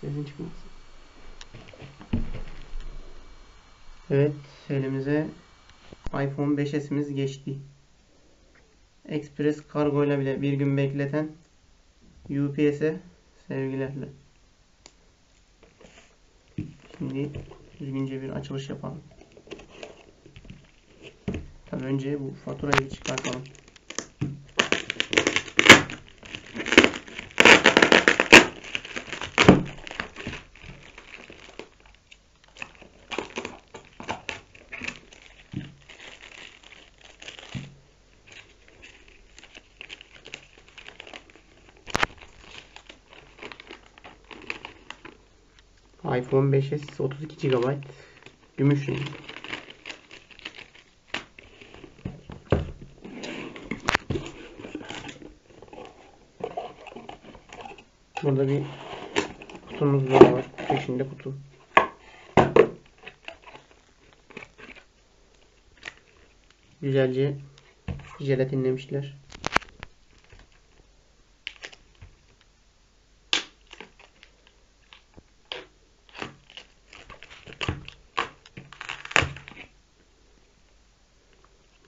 Sesin çıkmaz. Evet elimize iPhone 5s'imiz geçti. Express kargo ile bile bir gün bekleten UPS'e sevgilerle. Şimdi düzgünce bir açılış yapalım. Tabii önce bu faturayı çıkartalım. iPhone 5s 32 GB gümüş renk. Burada bir kutumuz daha var. Peşinde kutu. Güzelce jelatinlemişler.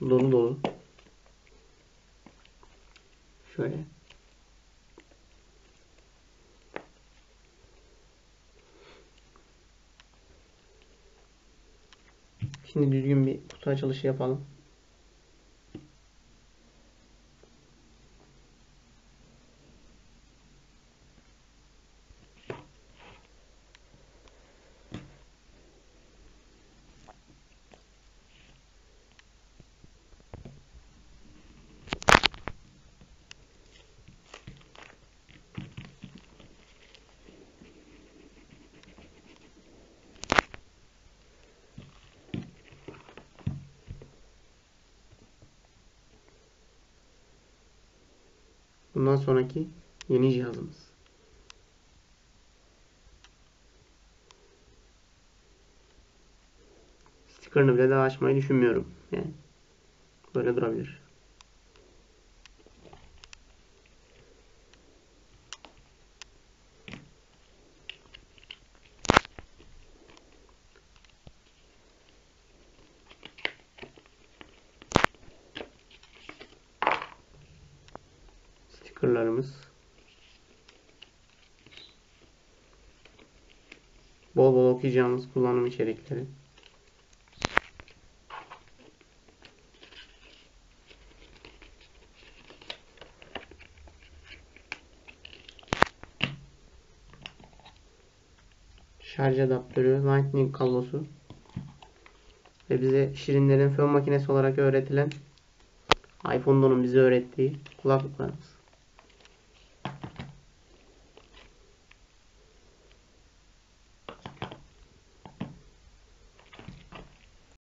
Dolu dolu. Şöyle. Şimdi düzgün bir kutu açılışı yapalım. Bundan sonraki yeni cihazımız. Sticker'ını bile daha açmayı düşünmüyorum. Yani böyle durabilir. Stickerlarımız. Bol bol okuyacağımız kullanım içerikleri. Şarj adaptörü, lightning kablosu ve bize şirinlerin fön makinesi olarak öğretilen iPhone'un bize öğrettiği kulaklıklarımız.